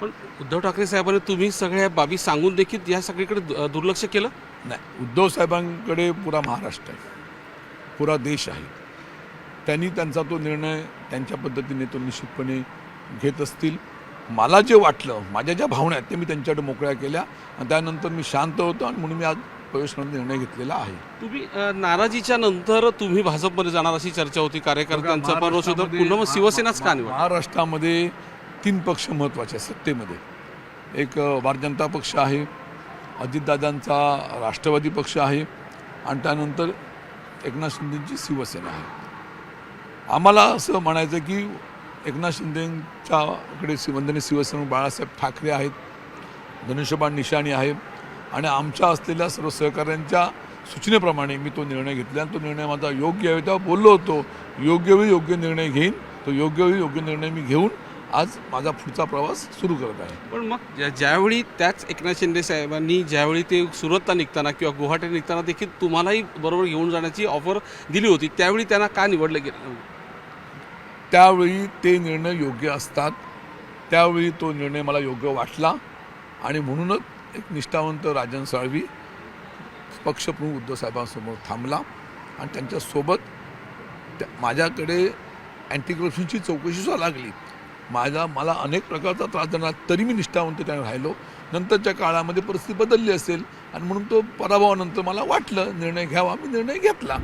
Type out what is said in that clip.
पण उद्धव ठाकरे साहेबांनी तुम्ही सगळ्या बाबी सांगून देखील या सगळीकडे दुर्लक्ष केलं? नाही उद्धव साहेबांकडे पुरा महाराष्ट्र आहे. पुरा देश आहे. त्यांनी त्यांचा तो निर्णय त्यांच्या पद्धतीने तो निश्चितपणे घेत असतील. मला जे वाटलं माझ्या ज्या भावना आहेत ते मी त्यांच्याकडे मोकळ्या केल्या आणि त्यानंतर मी शांत होतो आणि म्हणून मी आज प्रवेश निर्णय घेतलेला आहे. तुम्ही नाराजीच्या नंतर तुम्ही भाजपमध्ये जाणार अशी चर्चा होती कार्यकर्त्यांचा पण पुन्हा शिवसेनाच का महाराष्ट्रामध्ये तीन पक्ष महत्त्वाचे आहेत सत्तेमध्ये. एक अ, भारतीय जनता पक्ष आहे अजितदादांचा राष्ट्रवादी पक्ष आहे आणि त्यानंतर एकनाथ शिंदेंची शिवसेना आहे. आम्हाला असं म्हणायचं की एकनाथ शिंदेंच्याकडे शिवंदने शिवसेना बाळासाहेब ठाकरे आहेत धनुष्यबाण निशाणी आहे आणि आमच्या असलेल्या सर्व सहकाऱ्यांच्या सूचनेप्रमाणे मी तो निर्णय घेतला आणि तो निर्णय माझा योग्य आहे. तेव्हा बोललो होतो योग्य वेळी योग्य निर्णय घेईन तो योग्य वेळी योग्य निर्णय मी घेऊन आज माझा पुढचा प्रवास सुरू करत आहे. पण मग ज्या- ज्यावेळी त्याच एकनाथ शिंदे साहेबांनी ज्यावेळी ते सुरतला निघताना किंवा गुवाहाटी निघताना देखील तुम्हालाही बरोबर घेऊन जाण्याची ऑफर दिली होती त्यावेळी त्यांना का निवडलं गेलं त्यावेळी ते निर्णय योग्य असतात. त्यावेळी तो निर्णय मला योग्य वाटला आणि म्हणूनच एक निष्ठावंत राजन साळवी पक्षप्रमुख उद्धव साहेबांसमोर थांबला आणि त्यांच्यासोबत त्या माझ्याकडे अँटी करप्शनची चौकशीसुद्धा लागली. माझा मला अनेक प्रकारचा त्रास देणार तरी मी निष्ठावंत त्याने राहिलो. नंतरच्या काळामध्ये परिस्थिती बदलली असेल आणि म्हणून तो पराभवानंतर मला वाटलं निर्णय घ्यावा मी निर्णय घेतला.